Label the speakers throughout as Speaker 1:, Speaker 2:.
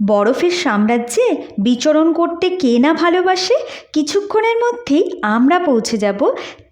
Speaker 1: বরফের সাম্রাজ্যে বিচরণ করতে কে না ভালোবাসে, কিছুক্ষণের মধ্যেই আমরা পৌঁছে যাব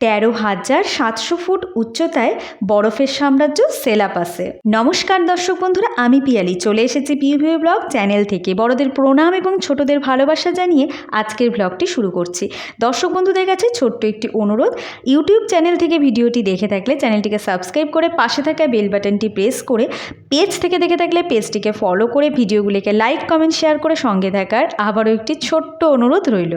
Speaker 1: তেরো হাজার সাতশো ফুট উচ্চতায় বরফের সাম্রাজ্য সেলাপাসে। নমস্কার দর্শক বন্ধুরা, আমি পিয়ালি। চলে এসেছি পিউভিউ ব্লগ চ্যানেল থেকে। বড়দের প্রণাম এবং ছোটদের ভালোবাসা জানিয়ে আজকের ব্লগটি শুরু করছি। দর্শক বন্ধুদের কাছে ছোট্ট একটি অনুরোধ, ইউটিউব চ্যানেল থেকে ভিডিওটি দেখে থাকলে চ্যানেলটিকে সাবস্ক্রাইব করে পাশে থাকা বেল বাটনটি প্রেস করে, পেজ থেকে দেখে থাকলে পেজটিকে ফলো করে ভিডিওগুলিকে লাইক কমেন্ট শেয়ার করে সঙ্গে থাকার আবারও একটি ছোট্ট অনুরোধ রইল।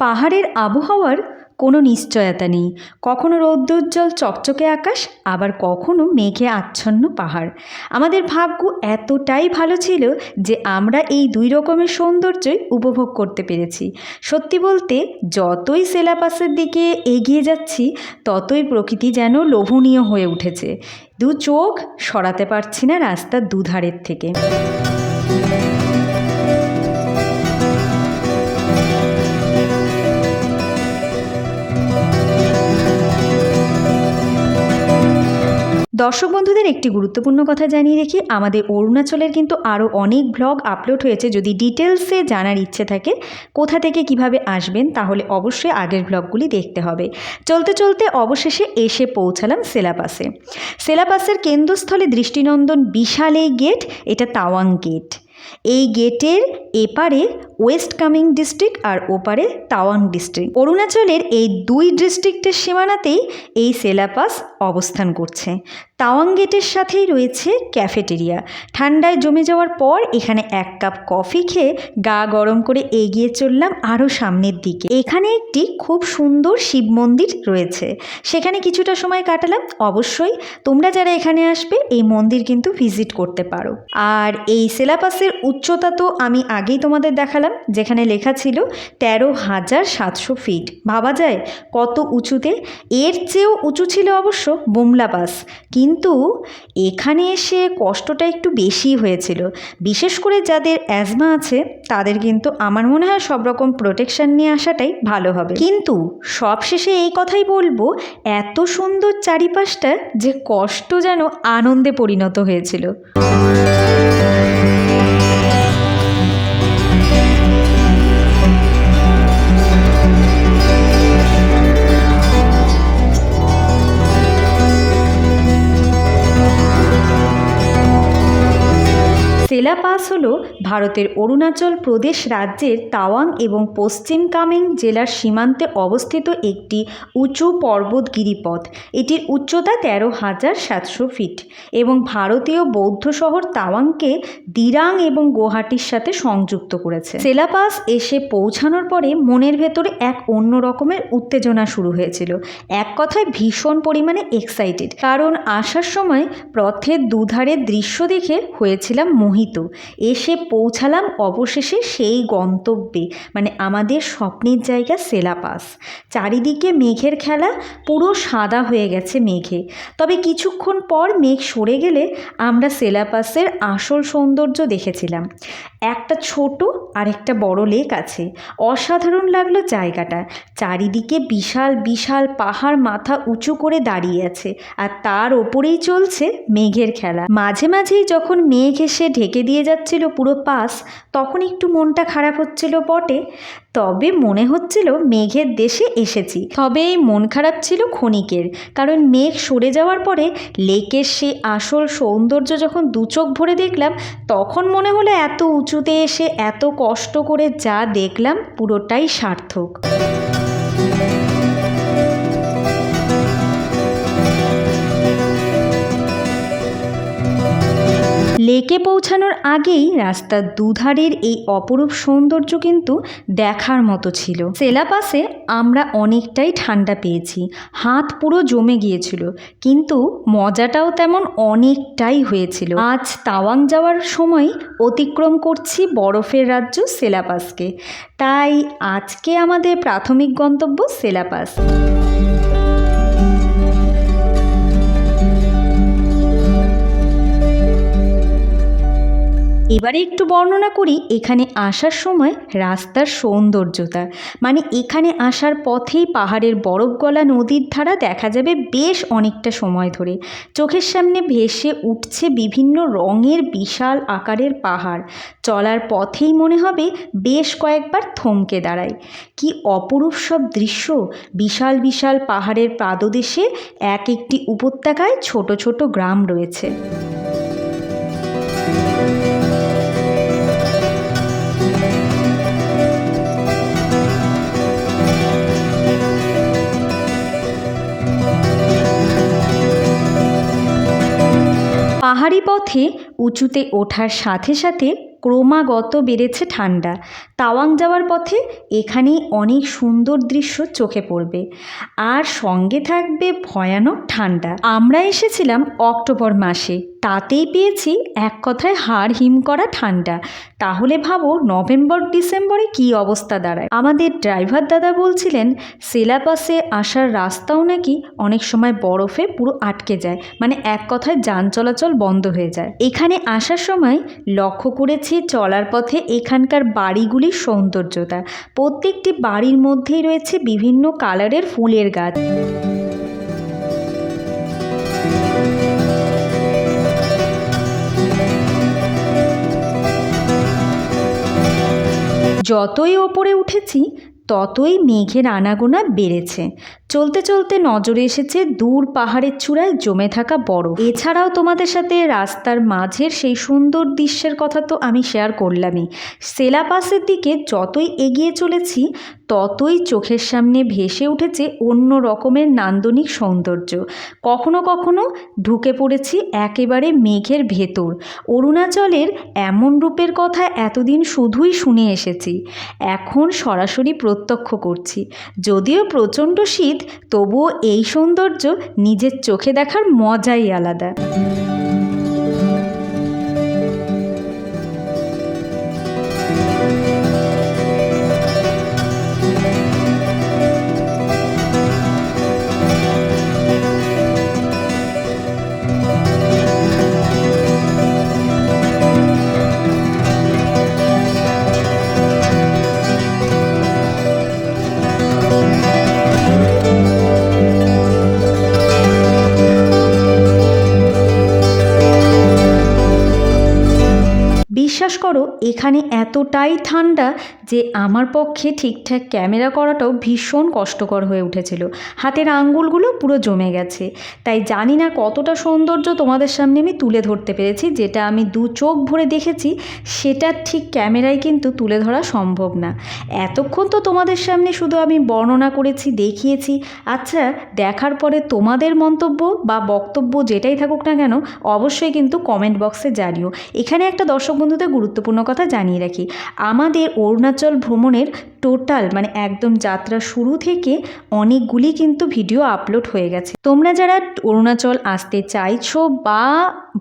Speaker 1: পাহাড়ের আবহাওয়ার কোনো নিশ্চয়তা নেই। কখনো রৌদ্রোজ্জ্বল চকচকে আকাশ, আবার কখনো মেঘে আচ্ছন্ন পাহাড়। আমাদের ভাগ্য এতটাই ভালো ছিল যে আমরা এই দুই রকমের সৌন্দর্যই উপভোগ করতে পেরেছি। সত্যি বলতে, যতই সেলাপাসের দিকে এগিয়ে যাচ্ছি, ততই প্রকৃতি যেন লোভনীয় হয়ে উঠেছে। দু চোখ সরাতে পারছি না রাস্তার দুধারের থেকে। দর্শক বন্ধুদের একটি গুরুত্বপূর্ণ কথা জানিয়ে রেখি, আমাদের অরুণাচলের কিন্তু আরও অনেক ব্লগ আপলোড হয়েছে। যদি ডিটেলসে জানার ইচ্ছে থাকে, কোথা থেকে কীভাবে আসবেন, তাহলে অবশ্যই আগের ব্লগগুলি দেখতে হবে। চলতে চলতে অবশেষে এসে পৌঁছালাম সেলাপাসে। সেলাপাসের কেন্দ্রস্থলে দৃষ্টিনন্দন বিশাল এই গেট এটা তাওয়াং গেট এই গেটের এপারে ওয়েস্ট কামিং ডিস্ট্রিক্ট আর ওপারে তাওয়াং ডিস্ট্রিক্ট অরুণাচলের এই দুই ডিস্ট্রিক্টের সীমানাতেই এই সেলাপাস অবস্থান করছে। তাওয়াং গেটের সাথেই রয়েছে ক্যাফেটেরিয়া। ঠান্ডায় জমে যাওয়ার পর এখানে এক কাপ কফি খেয়ে গা গরম করে এগিয়ে চললাম আরও সামনের দিকে। এখানে একটি খুব সুন্দর শিব মন্দির রয়েছে। সেখানে কিছুটা সময় কাটালাম। অবশ্যই তোমরা যারা এখানে আসবে এই মন্দির কিন্তু ভিজিট করতে পারো। আর এই সেলাপাসের উচ্চতা তো আমি আগেই তোমাদের দেখালাম, যেখানে লেখা ছিল তেরো হাজার সাতশো ফিট। ভাবা যায় কত উঁচুতে? এর চেয়েও উঁচু ছিল অবশ্য বুমলা পাস কিন্তু এখানে এসে কষ্টটা একটু বেশি হয়েছিল। বিশেষ করে যাদের অ্যাজমা আছে, তাদের কিন্তু আমার মনে হয় সব রকম প্রোটেকশান নিয়ে আসাটাই ভালো হবে। কিন্তু সবশেষে এই কথাই বলব, এত সুন্দর চারিপাশটা যে কষ্ট যেন আনন্দে পরিণত হয়েছিল। সেলা পাস হল ভারতের অরুণাচল প্রদেশ রাজ্যের তাওয়াং এবং পশ্চিম কামেং জেলার সীমান্তে অবস্থিত একটি উঁচু পর্বত গিরিপথ। এটির উচ্চতা তেরো হাজার সাতশো ফিট এবং ভারতীয় বৌদ্ধ শহর তাওয়াংকে দিরাং এবং গুয়াহাটির সাথে সংযুক্ত করেছে। সেলাপাস এসে পৌঁছানোর পরে মনের ভেতরে এক অন্য রকমের উত্তেজনা শুরু হয়েছিল। এক কথায় ভীষণ পরিমাণে এক্সাইটেড কারণ আসার সময় পথের দুধারের দৃশ্য দেখে হয়েছিলাম মোহিত। এসে পৌঁছালাম অবশেষে সেই গন্তব্যে মানে আমাদের স্বপ্নের জায়গা সেলাপাস। চারিদিকে মেঘের খেলা, পুরো সাদা হয়ে গেছে মেঘে। তবে কিছুক্ষণ পর মেঘ সরে গেলে আমরা সেলাপাসের আসল সৌন্দর্য দেখেছিলাম। একটা ছোট আর একটা বড় লেক আছে। অসাধারণ লাগল জায়গাটা। চারিদিকে বিশাল বিশাল পাহাড় মাথা উঁচু করে দাঁড়িয়ে আছে। আর তার ওপরেই চলছে মেঘের খেলা। মাঝে মাঝেই যখন মেঘ এসে ঢেকে দিয়ে যাচ্ছিল পুরো পাস, তখন একটু মনটা খারাপ হচ্ছিল বটে। তবে মনে হচ্ছিল মেঘের দেশে এসেছি। তবে এই মন খারাপ ছিল ক্ষণিকের, কারণ মেঘ সরে যাওয়ার পরে লেকের সে আসল সৌন্দর্য যখন দু চোখ ভরে দেখলাম, তখন মনে হলো এত উঁচুতে এসে এত কষ্ট করে যা দেখলাম পুরোটাই সার্থক। লেকে পৌঁছানোর আগেই রাস্তার দুধারের এই অপরূপ সৌন্দর্য কিন্তু দেখার মতো ছিল। সেলাপাসে আমরা অনেকটাই ঠান্ডা পেয়েছি। হাত পুরো জমে গিয়েছিল, কিন্তু মজাটাও তেমন অনেকটাই হয়েছিল। আজ তাওয়াং যাওয়ার সময় অতিক্রম করছি বরফের রাজ্য সেলাপাসকে। তাই আজকে আমাদের প্রাথমিক গন্তব্য সেলাপাস। এবারে একটু বর্ণনা করি, এখানে আসার সময় রাস্তার সৌন্দর্যতা। মানে এখানে আসার পথেই পাহাড়ের বরফ গলা নদীর ধারা দেখা যাবে বেশ অনেকটা সময় ধরে। চোখের সামনে ভেসে উঠছে বিভিন্ন রঙের বিশাল আকারের পাহাড়। চলার পথেই মনে হবে বেশ কয়েকবার থমকে দাঁড়ায়। কি অপরূপ সব দৃশ্য! বিশাল বিশাল পাহাড়ের পাদদেশে এক একটি উপত্যকায় ছোট ছোট গ্রাম রয়েছে। পাহাড়ি পথে উঁচুতে ওঠার সাথে সাথে ক্রমাগত বেড়েছে ঠান্ডা। তাওয়াং যাওয়ার পথে এখানে অনেক সুন্দর দৃশ্য চোখে পড়বে। আর সঙ্গে থাকবে ভয়ানক ঠান্ডা। আমরা এসেছিলাম অক্টোবর মাসে। তাতেই পেয়েছি এক কথায় হাড় হিম করা ঠান্ডা। তাহলে ভাবো নভেম্বর, ডিসেম্বরে কী অবস্থা দাঁড়ায়। আমাদের ড্রাইভার দাদা বলছিলেন সেলাপাসে আসার রাস্তাও নাকি অনেক সময় বরফে পুরো আটকে যায়। মানে এক কথায় যান চলাচল বন্ধ হয়ে যায়। এখানে আসার সময় লক্ষ্য করেছি চলার পথে এখানকার বাড়িগুলির সৌন্দর্যতা। প্রত্যেকটি বাড়ির মধ্যেই রয়েছে বিভিন্ন কালারের ফুলের গাছ। যতই ওপরে উঠেছি ততই মেঘের আনাগোনা বেড়েছে। চলতে চলতে নজরে এসেছে দূর পাহাড়ের চূড়ায় জমে থাকা বরফ। এছাড়াও তোমাদের সাথে রাস্তার মাঝের সেই সুন্দর দৃশ্যের কথা তো আমি শেয়ার করলামই। সেলাপাসের দিকে যতই এগিয়ে চলেছি, ততই চোখের সামনে ভেসে উঠেছে অন্য রকমের নান্দনিক সৌন্দর্য। কখনো কখনো ঢুকে পড়েছি একেবারে মেঘের ভেতর। অরুণাচলের এমন রূপের কথা এতদিন শুধুই শুনে এসেছি। এখন সরাসরি প্রত্যক্ষ করছি। যদিও প্রচণ্ড শীত তবুও এই সৌন্দর্য নিজের চোখে দেখার মজাই আলাদা। বিশ্বাস এখানে এতটাই ঠান্ডা যে আমার পক্ষে ঠিকঠাক ক্যামেরা করাটাও ভীষণ কষ্টকর হয়ে উঠেছিল। হাতের আঙ্গুলগুলো পুরো জমে গেছে। তাই জানি না কতটা সৌন্দর্য তোমাদের সামনে আমি তুলে ধরতে পেরেছি। যেটা আমি দু চোখ ভরে দেখেছি, সেটা ঠিক ক্যামেরায় কিন্তু তুলে ধরা সম্ভব না। এতক্ষণ তো তোমাদের সামনে শুধু আমি বর্ণনা করেছি, দেখিয়েছি। আচ্ছা দেখার পরে তোমাদের মন্তব্য বা বক্তব্য যেটাই থাকুক না কেন, অবশ্যই কিন্তু কমেন্ট বক্সে জানিও। এখানে একটা দর্শক বন্ধুদের গুরুত্বপূর্ণ কথা জানিয়ে রাখি। আমাদের অরুণাচল ভ্রমণের টোটাল মানে একদম যাত্রা শুরু থেকে অনেকগুলি কিন্তু ভিডিও আপলোড হয়ে গেছে। তোমরা যারা অরুণাচল আসতে চাইছো বা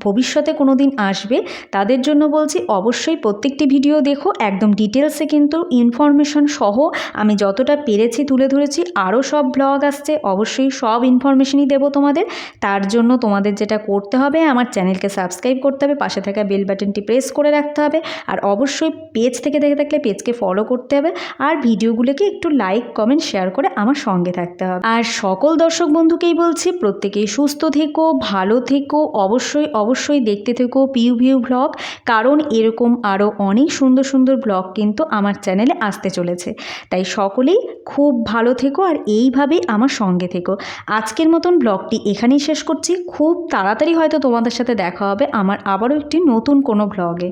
Speaker 1: ভবিষ্যতে কোনো দিন আসবে, তাদের জন্য বলছি অবশ্যই প্রত্যেকটি ভিডিও দেখো, একদম ডিটেলসে কিন্তু ইনফরমেশন সহ আমি যতটা পেরেছি তুলে ধরেছি, আরও সব ব্লগ আসছে, অবশ্যই সব ইনফরমেশনই দেবো তোমাদের। তার জন্য তোমাদের যেটা করতে হবে, আমার চ্যানেলকে সাবস্ক্রাইব করতে হবে, পাশে থাকা বেল বাটনটি প্রেস করে রাখতে হবে, আর অবশ্যই পেজ থেকে দেখে থাকলে পেজকে ফলো করতে হবে, আর ভিডিওগুলোকে একটু লাইক কমেন্ট শেয়ার করে আমার সঙ্গে থাকতে হবে। আর সকল দর্শক বন্ধুকেই বলছি, প্রত্যেকেই সুস্থ থেকো, ভালো থেকো, অবশ্যই অবশ্যই দেখতে থেকো পিউ ভিউ ব্লগ কারণ এরকম আরও অনেক সুন্দর সুন্দর ব্লগ কিন্তু আমার চ্যানেলে আসতে চলেছে। তাই সকলেই খুব ভালো থেকো আর এইভাবেই আমার সঙ্গে থেকো। আজকের মতন ব্লগটি এখানেই শেষ করছি। খুব তাড়াতাড়ি হয়তো তোমাদের সাথে দেখা হবে আমার আবারও একটি নতুন কোনো ব্লগে